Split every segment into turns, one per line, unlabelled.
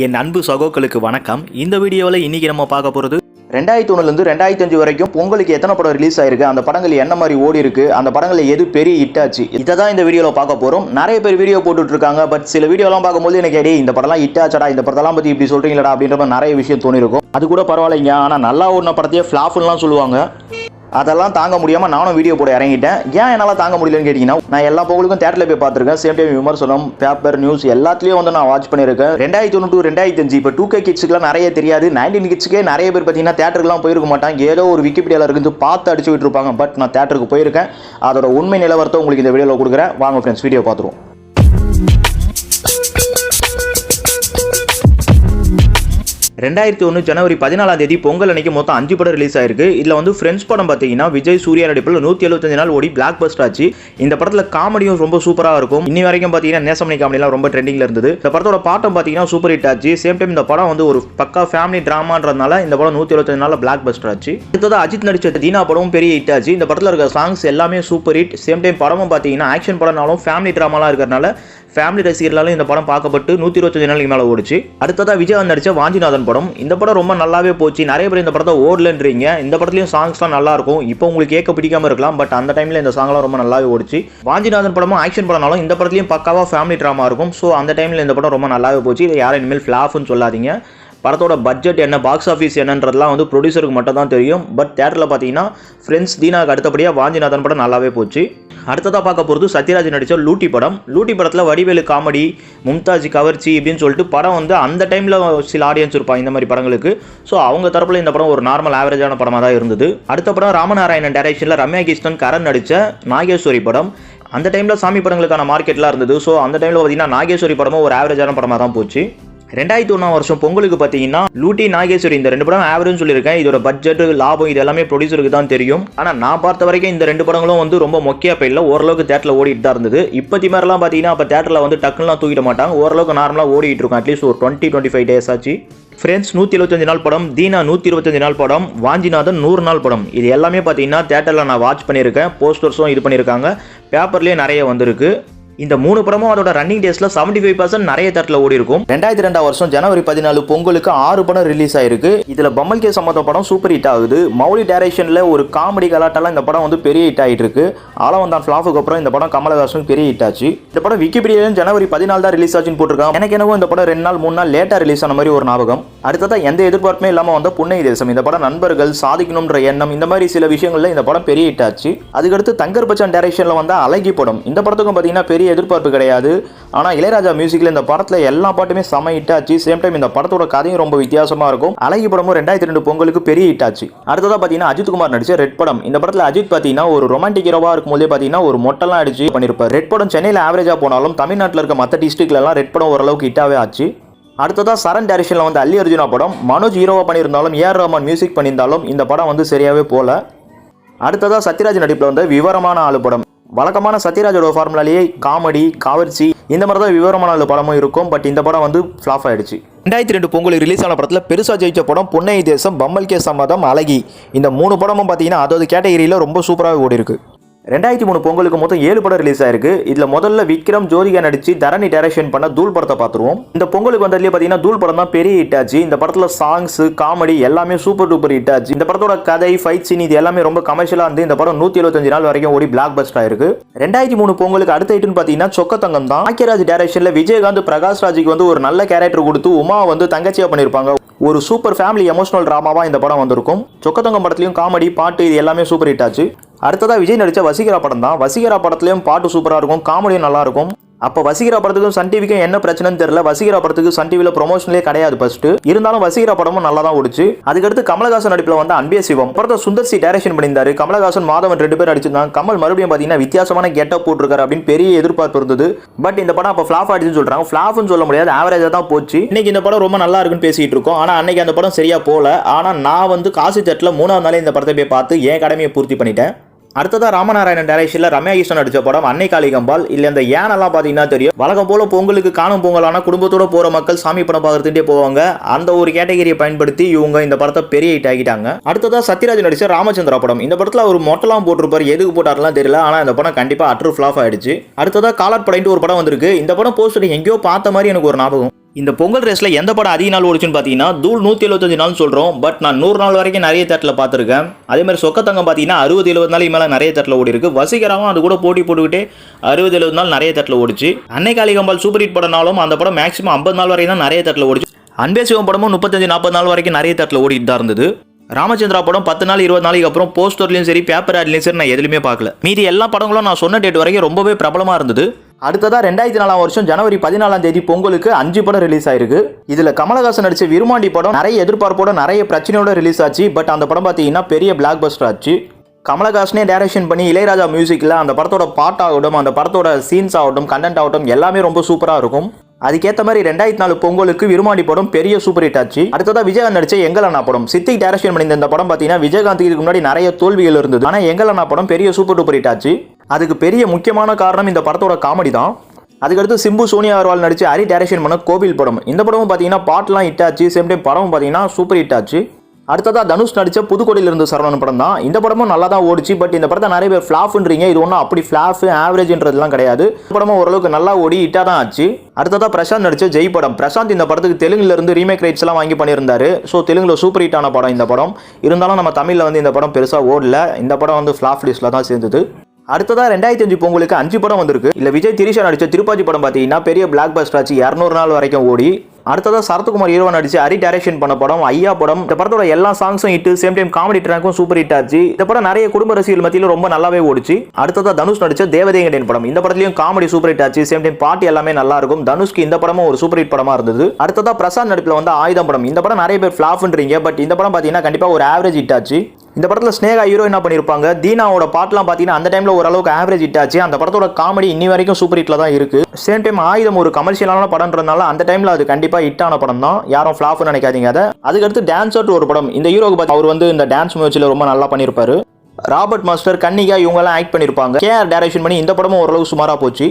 என் அன்பு சகோக்களுக்கு வணக்கம். இந்த வீடியோவில் இன்னைக்கு நம்ம பார்க்க போகிறது
ரெண்டாயிரத்தி ஒன்றுலேருந்து ரெண்டாயிரத்தி அஞ்சு வரைக்கும் பொங்கலுக்கு எத்தனை படம் ரிலீஸ் ஆயிருக்கு? அந்த படங்கள் என்ன மாதிரி ஓடி இருக்கு? அந்த படங்களில் எது பெரிய ஹிட்டாச்சு இதை தான் இந்த வீடியோவில் பார்க்க போகிறோம் நிறைய பேர் வீடியோ போட்டுட்டு இருக்காங்க. பட் சில வீடியோலாம் பார்க்கும்போது எனக்கு அடி இந்த படம்லாம் ஹிட்டாச்சடா இந்த படத்தெல்லாம் பற்றி இப்படி சொல்கிறீங்களா அப்படின்ற மாதிரி நிறைய விஷயம் தோணிருக்கும். அது கூட பரவாயில்லைங்க. ஆனால் நல்லா ஓடின படத்தையே ஃப்ளாஃப்லாம் சொல்லுவாங்க. அதெல்லாம் தாங்க முடியாமல் நானும் வீடியோ போட இறங்கிட்டேன். ஏன் என்னால் தாங்க முடியலன்னு கேட்டிங்கன்னா நான் எல்லா பொருளுக்கும் தேட்டரில் போய் பார்த்துருக்கேன். சேம் டைம் விமர்சனம் பேப்பர் நியூஸ் எல்லாத்துலேயும் வந்து நான் வாட்ச் பண்ணியிருக்கேன். ரெண்டாயிரத்தி ஒன்று டூ ரெண்டாயிரத்தி அஞ்சு இப்போ டூ கே கிட்ஸுக்குலாம் நிறைய தெரியாது. நைன்டீன் கிட்ஸ்க்கே நிறைய பேர் பார்த்தீங்கன்னா தேட்டருக்குலாம் போயிருக்க மாட்டாங்க. ஏதோ ஒரு விக்கிபீடியாவில் இருந்து பார்த்து அடிச்சு விட்டுருப்பாங்க. பட் நான் தேட்டருக்கு போயிருக்கேன். அதோட உண்மை நிலவரத்தை உங்களுக்கு இந்த வீடியோவில் கொடுக்குறேன். வாங்க ஃப்ரெண்ட்ஸ் வீடியோ பார்த்துருவோம். ரெண்டாயிரத்தி ஒன்று ஜனவரி பதினாலாம் தேதி பொங்கல் அன்னைக்கு மொத்தம் அஞ்சு படம் ரிலீஸ் ஆயிருக்கு. இதில் வந்து ஃப்ரெண்ட்ஸ் படம் பார்த்தீங்கன்னா விஜய் சூர்யா நடிப்பில் நூற்றி எழுபத்தஞ்சு நாள் ஓடி பிளாக் பஸ்ட் ஆச்சு. இந்த படத்தில் காமெடியும் ரொம்ப சூப்பராக இருக்கும். இன்னி வரைக்கும் பார்த்தீங்கன்னா நேசமணி காமெடிலாம் ரொம்ப ட்ரெண்டிங்கில் இருந்தது. இந்த படத்தோட பாட்டம் பார்த்தீங்கன்னா சூப்பர் ஹிட் ஆச்சு. சேம் டைம் இந்த படம் வந்து ஒரு பக்கா ஃபேமிலி ட்ராமான்றதுனால இந்த படம் நூற்றி எழுபத்தஞ்சு நாள் பிளாக் பஸ்டர் ஆச்சு. அடுத்தது அஜித் நடிச்ச தீனா படமும் பெரிய ஹிட் ஆச்சு. இந்த படத்தில் இருக்க சாங்ஸ் எல்லாமே சூப்பர் ஹிட் சேம் டைம் படமும் பார்த்தீங்கன்னா ஆக்ஷன் படம்னாலும் ஃபேமிலி ட்ராமாலாம் இருக்கிறனால ஃபேமிலி ரசிகர்களாலும் இந்த படம் பார்க்கப்பட்டு நூற்றி இருபத்தஞ்சு நாளைக்கு மேலே ஓடிச்சு. அடுத்ததாக விஜயகாந்த் நடிச்ச வாஞ்சிநாதன் படம். இந்த படம் ரொம்ப நல்லாவே போச்சு. நிறைய பேர் இந்த படத்தை ஓடலன்றீங்க. இந்த படத்துலையும் சாங்ஸ்லாம் நல்லா இருக்கும். இப்போ உங்களுக்கு கேட்க பிடிக்காம இருக்கலாம். பட் அந்த டைமில் இந்த சாங்லாம் ரொம்ப நல்லாவே ஓடிச்சு. வாஞ்சிநாதன் படமும் ஆக்ஷன் படம்னாலும் இந்த படத்துலையும் பக்காவாக ஃபேமிலி ட்ராமா இருக்கும். ஸோ அந்த டைமில் இந்த படம் ரொம்ப நல்லாவே போச்சு. இதை யாரும் இனிமேல் ஃப்ளாஃப்னு சொல்லாதீங்க. படத்தோட பட்ஜெட் என்ன பாக்ஸ் ஆஃபீஸ் என்னன்றதுலாம் வந்து ப்ரொடியூசருக்கு மட்டும் தான் தெரியும். பட் தேட்டரில் பார்த்தீங்கன்னா ஃப்ரெண்ட்ஸ் தீனாக்கு அடுத்தபடியாக வாஞ்சிநாதன் படம் நல்லாவே போச்சு. அடுத்ததாக பார்க்க போகிறது சத்யராஜ் நடித்த லூட்டி படம். லூட்டி படத்தில் வடிவேலு காமெடி மும்தாஜ் கவர்ச்சி இப்படின்னு சொல்லிட்டு படம் வந்து அந்த டைமில் சில ஆடியன்ஸ் இருப்பாங்க இந்த மாதிரி படங்களுக்கு. ஸோ அவங்க தரப்பில் இந்த படம் ஒரு நார்மல் ஆவரேஜான படமாக தான் இருந்தது. அடுத்த படம் ராமநாராயணன் டைரக்ஷனில் ரம்யா கிருஷ்ணன் கரண் நடித்த நாகேஸ்வரி படம். அந்த டைமில் சாமி படங்களுக்கான மார்க்கெட்லாம் இருந்தது. ஸோ அந்த டைமில் பார்த்தீங்கன்னா நாகேஸ்வரி படமும் ஒரு ஆவரேஜான படமாக தான் போச்சு. ரெண்டாயிரத்தி ஒன்றாம் வருஷம் பொங்கலுக்கு பார்த்தீங்கன்னா லூட்டி நாகேஸ்வரி இந்த ரெண்டு படம் ஆவரேஜ் சொல்லியிருக்கேன். இதோட பட்ஜெட் லாபம் இது எல்லாமே ப்ரொடியூசருக்கு தான் தெரியும். ஆனால் நான் பார்த்த வரைக்கும் இந்த ரெண்டு படங்களும் வந்து ரொம்ப மொக்கையா பயில ஓரளவுக்கு தேட்டரில் ஓடிட்டு தான் இருந்தது. இப்போத்தி மாதிரிலாம் பார்த்தீங்கன்னா அப்போ தேட்டரில் வந்து டக்குலாம் தூக்கிட மாட்டாங்க. ஓரளவுக்கு நார்மலாக ஓடிட்டு இருக்கும். அட்லீஸ்ட் ஒரு டுவெண்ட்டி டுவெண்ட்டி ஃபைவ் டேஸ் ஆச்சு. ஃப்ரெண்ட்ஸ் நூற்றி இருபத்தஞ்சு நாள் படம். தீனா நூற்றி இருபத்தஞ்சு நாள் படம். வாஞ்சிநாதன் நூறு நாள் படம். இது எல்லாமே பார்த்தீங்கன்னா தேட்டரில் நான் வாட்ச் பண்ணியிருக்கேன். போஸ்டர்ஸும் இது பண்ணியிருக்காங்க. பேப்பர்லேயே நிறைய வந்திருக்கு. இந்த மூணு படமும் அதோட ரன்னிங் டேஸ்ல செவன்டி ஃபைவ் பர்சன்ட் நிறைய தட்டில் ஓடி இருக்கும் ரெண்டாயிரத்தி ரெண்டாம் வருஷம் ஜனவரி பதினாலு பொங்கலுக்கு ஆறு படம் ரிலீஸ் ஆயிருக்கு. இதுல பம்மல் கே சம்மந்த படம் சூப்பர் ஹிட் ஆகுது. மௌலி டைரக்ஷன்ல ஒரு காமெடி கலாட்டெல்லாம் இந்த படம் வந்து பெரிய ஹிட் ஆகிட்டு இருக்கு ஆலவந்தான் ஃபிளாஃபுக்கு அப்புறம் இந்த படம் கமலஹாசன் பெரிய ஹிட் ஆச்சு. இந்த படம் விக்கிபீடியாலும் ஜனவரி பதினாலு தான் ரிலீஸ் ஆச்சுன்னு போட்டிருக்காங்க. எனக்கு என்னவோ இந்த படம் ரெண்டு நாள் மூணு நாள் லேட்டா ரிலீஸ் ஆன மாதிரி ஒரு ஞாபகம். அடுத்ததா எந்த எதிர்பார்ப்புமே இல்லாம வந்த புன்னை தேசம். இந்த படம் நண்பர்கள் சாதிக்கணும்ன்ற எண்ணம் இந்த மாதிரி சில விஷயங்கள்ல இந்த படம் பெரிய ஹிட் ஆச்சு. அதுக்கடுத்து தங்கர் பச்சான் டைரக்ஷன்ல வந்த அழகி படம். இந்த படத்துக்கும் பார்த்தீங்கன்னா பெரிய எதிர்பார்ப்பு கிடையாது. ஆனால் இளையராஜா மியூசிக்கில் இந்த படத்தில் எல்லா பாட்டுமே செம ஹிட் ஆச்சு. சேம் டைம் இந்த படத்தோட கதையும் ரொம்ப வித்தியாசமாக இருக்கும். அழகி படமும் ரெண்டாயிரத்தி ரெண்டு பொங்கலுக்கு பெரிய ஹிட் ஆச்சு. அடுத்ததாக பார்த்தீங்கன்னா அஜித் குமார் நடிச்ச ரெட் படம். இந்த படத்தில் அஜித் பார்த்தீங்கன்னா ஒரு ரொமான்டிக் ஹீரோவாக இருக்கும்போதே பார்த்தீங்கன்னா ஒரு மொட்டெல்லாம் அடிச்சு பண்ணியிருப்பார் ரெட் படம் சென்னையில் ஆவரேஜாக போனாலும் தமிழ்நாட்டில் இருக்க மற்ற டிஸ்ட்ரிக்ட்லாம் ரெட் படம் ஓரளவுக்கு ஹிட்டாவே ஆச்சு. அடுத்ததாக சரண் டேரக்ஷனில் வந்து அல்லி அர்ஜுனா படம். மனோஜ் ஹீரோவாக பண்ணியிருந்தாலும் ஏஆர் ரஹ்மான் மியூசிக் பண்ணியிருந்தாலும் இந்த படம் வந்து சரியாகவே போகல அடுத்ததாக சத்யராஜ் நடிப்பில் வந்து விவரமான ஆளு படம். வழக்கமான சத்யராஜோட ஃபார்முலாலேயே காமெடி கவர்ச்சி இந்த மாதிரி தான் விவரமான ஆளு படமும் இருக்கும். பட் இந்த படம் வந்து ஃப்ளாப் ஆயிடுச்சு. ரெண்டாயிரத்தி ரெண்டு பொங்கல் ரிலீஸ் ஆன படத்தில் பெருசாக ஜெயிச்ச படம் பொன்னை தேசம் பம்மல் கே சம்மதம் அழகி. இந்த மூணு படமும் பார்த்தீங்கன்னா அதாவது கேட்டகிரியில் ரொம்ப சூப்பராக ஓடி இருக்குது ரெண்டாயிரத்தி மூணு பொங்கலுக்கு மொத்தம் ஏழு படம் ரிலீஸ் ஆயிருக்கு. இதுல முதல்ல விக்ரம் ஜோதிகா நடிச்சு தரணி டைரக்ஷன் பண்ண தூள் படத்தை பார்த்துருவோம். இந்த பொங்கலுக்கு வந்ததுலேயே பார்த்தீங்கன்னா தூள் படம் தான் பெரிய ஹிட் ஆச்சு. இந்த படத்துல சாங்ஸ் காமெடி எல்லாமே சூப்பர் டூப்பர் ஹிட் ஆச்சு. இந்த படத்தோட கதை ஃபைட் சீன் இது எல்லாமே ரொம்ப கமர்ஷியலா இருந்து இந்த படம் நூத்தி எழுபத்தஞ்சு நாள் வரைக்கும் ஓடி பிளாக் பஸ்ட் ஆயிருக்கு ரெண்டாயிரத்தி மூணு பொங்கலுக்கு அடுத்த ஹிட்னு பார்த்தீங்கன்னா சொக்கத்தங்கம் தான். ஆக்கியராஜ் டைரக்ஷன்ல விஜயகாந்த் பிரகாஷ் ராஜுக்கு வந்து ஒரு நல்ல கேரக்டர் கொடுத்து உமா வந்து தங்கச்சியா பண்ணியிருப்பாங்க ஒரு சூப்பர் ஃபேமிலி எமோஷனல் ட்ராமாவாக இந்த படம் வந்திருக்கும். சொக்கத்தங்கம் படத்துலையும் காமெடி பாட்டு இது எல்லாமே சூப்பர் ஹிட் ஆச்சு. அடுத்ததாக விஜய் நடித்த வசீகரா படம் தான். வசீகரா படத்துலையும் பாட்டு சூப்பராக இருக்கும் காமெடியும் நல்லாயிருக்கும் அப்போ வசீகரா படத்துக்கும் சன் டிவிக்கும் என்ன பிரச்சனைன்னு தெரியல. வசீகரா படத்துக்கு சன் டிவியில் ப்ரொமோஷனே கிடையாது ஃபர்ஸ்ட் இருந்தாலும் வசீகரா படமும் நல்லா தான் ஓடிச்சு. அதுக்கடுத்து கமலஹாசன் நடிப்பில் வந்து அன்பே சிவம். படத்தை சுந்தர் சி டைரக்ஷன் பண்ணியிருந்தாரு. கமலஹாசன் மாதவன் ரெண்டு பேர் நடிச்சிருந்தாங்க கமல் மறுபடியும் பார்த்தீங்கன்னா வித்தியாசமான கெட்டப் போட்டிருக்காரு அப்படின்னு பெரிய எதிர்பார்ப்பு இருந்தது. பட் இந்த படம் அப்போ ஃபிளாப் ஆயிடுச்சுன்னு சொல்கிறாங்க ஃபிளாப்னு சொல்ல முடியாது. ஆவரேஜாக தான் போச்சு. இன்னைக்கு இந்த படம் ரொம்ப நல்லா இருக்குன்னு பேசிட்டு இருக்கோம். ஆனால் அன்னைக்கு அந்த படம் சரியா போகல. ஆனால் நான் வந்து காசு தட்டில் மூணாவது நாளே இந்த படத்தை போய் பார்த்து என் கடமையை பூர்த்தி பண்ணிட்டேன். அடுத்ததான் ராமநாராயணன் டைரக்ஷன்ல ரம்யா கிருஷ்ணன் நடிச்ச படம் அன்னை காளிகம்பால் இல்ல இந்த ஏனெல்லாம் பாத்தீங்கன்னா தெரியும். வழக்கம் போல பொங்கலுக்கு காணும் பொங்கலான குடும்பத்தோட போற மக்கள் சாமி படம் பார்த்துட்டே போவாங்க. அந்த ஒரு கேட்டகரியை பயன்படுத்தி இவங்க இந்த படத்தை பெரிய ஹிட் ஆகிட்டாங்க அடுத்ததா சத்யராஜ் நடிச்ச ராமச்சந்திரா படம். இந்த படத்துல ஒரு மொட்டலாம் போட்டிருப்பாரு. எதுக்கு போட்டாருலாம் தெரியல. ஆனா இந்த படம் கண்டிப்பா அட்ரு ஃபிளாப் ஆயிடுச்சு. அடுத்ததா காலர் படைன்ட்டு ஒரு படம் வந்திருக்கு. இந்த படம் போஸ்டர் எங்கேயோ பார்த்த மாதிரி எனக்கு ஒரு ஞாபகம்.
இந்த பொங்கல் ரேஸில் எந்த படம் அதிக நாள் ஓடிச்சுன்னு பார்த்தீங்கன்னா தூள் நூற்றி எழுபத்தஞ்சு நாள் சொல்கிறோம் பட் நான் நூறு நாள் வரைக்கும் நிறைய தேட்டில் பார்த்துருக்கேன். அதே மாதிரி சொக்கத்தங்கம் பார்த்தீங்கன்னா அறுபது எழுபது நாளைக்கு மேலே நிறைய தேட்டில் ஓடி இருக்கு. வசீகராவும் அது கூட போட்டி போட்டுக்கிட்டே அறுபது எழுபது நாள் நிறைய தேட்டில் ஓடிச்சு. அன்னைக்காலி கம்பால் சூப்பர் ஹிட் படம்னாலும் அந்த படம் மேக்ஸிமம் ஐம்பது நாள் வரைக்கும் தான் நிறைய தேட்டில் ஓடிச்சு. அன்பே சிவம் படமும் முப்பத்தஞ்சு நாற்பது நாள் வரைக்கும் நிறைய தேட்டில் ஓடிட்டு தான் இருந்தது. ராமச்சந்திரா படம் பத்து நாள் இருபது நாளைக்கு அப்புறம் போஸ்டர்லையும் சரி பேப்பர் ஆட்லையும் சரி நான் எதுலையுமே பார்க்கல. மீதி எல்லா படங்களும் நான் சொன்ன டேட் வரைக்கும் ரொம்பவே பிரபலமாக இருந்தது.
அடுத்ததாக ரெண்டாயிரத்தி நாலாம் வருஷம் ஜனவரி பதினாலாம் தேதி பொங்கலுக்கு அஞ்சு படம் ரிலீஸ் ஆயிருக்கு. இதில் கமலஹாசன் நடிச்ச விருமாண்டி படம் நிறைய எதிர்பார்ப்போட நிறைய பிரச்சனையோட ரிலீஸ் ஆச்சு. பட் அந்த படம் பார்த்தீங்கன்னா பெரிய பிளாக் பஸ்டர் ஆச்சு. கமலஹாசனே டைரக்ஷன் பண்ணி இளையராஜா மியூசிக்கில் அந்த படத்தோட பாட் ஆகட்டும் அந்த படத்தோட சீன்ஸ் ஆகட்டும் கண்டென்ட் ஆகட்டும் எல்லாமே ரொம்ப சூப்பராக இருக்கும். அதுக்கேற்ற மாதிரி ரெண்டாயிரத்தி நாலு பொங்கலுக்கு விருமாண்டி படம் பெரிய சூப்பர் ஹிட் ஆச்சு. அடுத்ததாக விஜயகாந்த் நடிச்ச எங்கள் அண்ணா படம். சித்திக் டைரக்ஷன் பண்ணி இந்த படம் பார்த்தீங்கன்னா விஜயகாந்த் இதுக்கு முன்னாடி நிறைய தோல்விகள் இருந்தது. ஆனால் எங்கள் அண்ணா படம் பெரிய சூப்பர் டூப்பர் ஹிட் ஆச்சு. அதுக்கு பெரிய முக்கியமான காரணம் இந்த படத்தோட காமெடி தான். அதுக்கடுத்து சிம்பு சோனியா அகர்வால் நடிச்சு ஹரி டேரக்ஷன் பண்ண கோவில் படம். இந்த படமும் பார்த்தீங்கன்னா பாட்டெலாம் ஹிட் ஆச்சு. சேம் டைம் படமும் பார்த்தீங்கன்னா சூப்பர் ஹிட் ஆச்சு. அடுத்ததாக தனுஷ் நடிச்ச புதுக்கோட்டையில இருந்து சரவணன் படம் தான். இந்த படமும் நல்லா தான் ஓடிச்சு. பட் இந்த படத்தை நிறைய பேர் ஃப்ளாஃப்ன்றீங்க இது ஒன்றும் அப்படி ஃப்ளாஃப் ஆவரேஜ்ன்றதுலாம் கிடையாது. இந்த படமும் ஓரளவுக்கு நல்லா ஓடி ஹிட்டாக தான் ஆச்சு. அடுத்ததாக பிரசாந்த் நடிச்ச ஜெய் படம். பிரசாந்த் இந்த படத்துக்கு தெலுங்குலேருந்து ரீமேக் ரைட்ஸ் எல்லாம் வாங்கி பண்ணியிருந்தாரு. ஸோ தெலுங்கில் சூப்பர் ஹிட்டான படம் இந்த படம். இருந்தாலும் நம்ம தமிழில் வந்து இந்த படம் பெருசாக ஓடல. இந்த படம் வந்து ஃப்ளாஃப் லிஸ்ட்டில் தான் சேர்ந்தது. அடுத்ததாக ரெண்டாயிரத்தி அஞ்சு பொங்கலுக்கு அஞ்சு படம் வந்திருக்கு. இல்லை விஜய் திரிஷா நடித்த திருப்பாச்சி படம் பார்த்தீங்கன்னா பெரிய பிளாக் பஸ்டர் ஆச்சு. இரநூறு நாள் வரைக்கும் ஓடி. அடுத்ததாக சரத்குமார் ஹீரோ நடிச்சு ஹரி டைரக்ஷன் பண்ண படம் ஐயா படம். இந்த படத்தோட எல்லா சாங்ஸும் ஹிட்டு சேம் டைம் காமெடி ட்ராக்கும் சூப்பர் ஹிட் ஆச்சு. இந்த படம் நிறைய குடும்ப ரசிகர்கள் மத்தியில் ரொம்ப நல்லாவே ஓடிச்சு. அடுத்ததாக தனுஷ் நடிச்ச தேவதேங்கடன் படம். இந்த படத்துலையும் காமெடி சூப்பர் ஹிட் ஆச்சு. சேம் டைம் பாட்டு எல்லாமே நல்லா இருக்கும். தனுஷ்க்கு இந்த படமும் ஒரு சூப்பர் ஹிட் படமா இருந்தது. அடுத்ததாக பிரசாந்த் நடிப்பில் வந்து ஆயுதம் படம். இந்த படம் நிறைய பேர் ஃபிளாப்ன்றீங்க பட் இந்த படம் பார்த்தீங்கன்னா கண்டிப்பாக ஒரு ஆவரேஜ் ஹிட் ஆச்சு. இந்த படத்தில் ஸ்னேகா ஹீரோ என்ன பண்ணியிருப்பாங்க தீனாவோட பாட்டெலாம் பார்த்தீங்கன்னா அந்த டைமில் ஓரளவுக்கு ஆவரேஜ் ஹிட் ஆச்சு. அந்த படத்தோட காமெடி இன்னி வரைக்கும் சூப்பர் ஹிட்டில் தான் இருக்குது சேம் டைம் ஆயுதம் ஒரு கமர்ஷியலான படம்ன்றதுனால அந்த டைமில் அது கண்டிப்பாக ஹிட்டான படம் தான். யாரும் ஃப்ளாப்னு நினைக்காதீங்க அதை. அதுக்கடுத்து டான்ஸர்ட் ஒரு படம். இந்த ஹீரோக்கு பார்த்து அவர் வந்து இந்த டான்ஸ் முயற்சியில் ரொம்ப நல்லா பண்ணியிருப்பாரு ராபர்ட் மாஸ்டர் கன்னிகா இவங்கெல்லாம் ஆக்ட் பண்ணியிருப்பாங்க கேஆர் டைரக்ஷன் பண்ணி இந்த படமும் ஓரளவுக்கு சுமாராக போச்சு.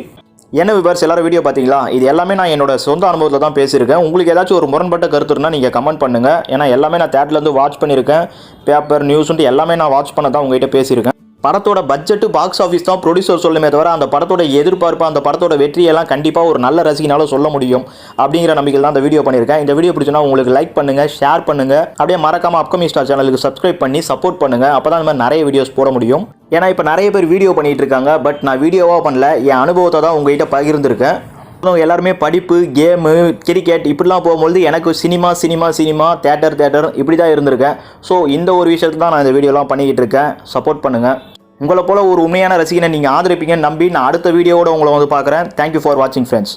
என்ன விவர்ஸ் எல்லாரும் வீடியோ பார்த்தீங்களா? இது எல்லாமே நான் என்னோட சொந்த அனுபவத்தில் தான் பேசியிருக்கேன். உங்களுக்கு ஏதாச்சும் ஒரு முரண்பட்ட கருத்து இருந்தால் நீங்கள் கமெண்ட் பண்ணுங்கள் ஏன்னா எல்லாமே நான் தேட்டர்லேருந்து வாட்ச் பண்ணியிருக்கேன். பேப்பர் நியூஸ்ன்ட்டு எல்லாமே நான் வாட்ச் பண்ண தான் உங்ககிட்ட பேசியிருக்கேன். படத்தோட பட்ஜெட்டு பாக்ஸ் ஆஃபீஸ் தான் ப்ரொடியூசர் சொல்லுமே தவிர அந்த படத்தோட எதிர்பார்ப்பு அந்த படத்தோட வெற்றியெல்லாம் கண்டிப்பாக ஒரு நல்ல ரசிகனால சொல்ல முடியும் அப்படிங்கிற நம்பிக்கையில் தான் இந்த வீடியோ பண்ணியிருக்கேன். இந்த வீடியோ பிடிச்சினா உங்களுக்கு லைக் பண்ணுங்கள் ஷேர் பண்ணுங்கள் அப்படியே மறக்காம அப்கமிங் ஸ்டார் சேனலுக்கு சப்ஸ்கிரைப் பண்ணி சப்போர்ட் பண்ணுங்கள் அப்போ தான் இந்த மாதிரி நிறைய வீடியோஸ் போட முடியும். ஏன்னா இப்போ நிறைய பேர் வீடியோ பண்ணிகிட்டு இருக்காங்க. பட் நான் வீடியோவாக பண்ணல. என் அனுபவத்தை தான் உங்கள்கிட்ட பகிர்ந்துருக்கேன். எல்லாருமே படிப்பு கேமு கிரிக்கெட் இப்படிலாம் போகும்பொழுது எனக்கு cinema cinema cinema theatre theatre இப்படி தான் இருந்திருக்கேன். ஸோ இந்த ஒரு விஷயத்துக்கு தான் நான் இந்த வீடியோலாம் பண்ணிக்கிட்டு இருக்கேன். சப்போர்ட் பண்ணுங்கள் உங்களை போல் ஒரு உண்மையான ரசிகனை நீங்கள் ஆதரிப்பீங்கன்னு நம்பி நான் அடுத்த வீடியோவோட உங்களை வந்து பார்க்குறேன். தேங்க்யூ ஃபார் வாட்சிங் ஃப்ரெண்ட்ஸ்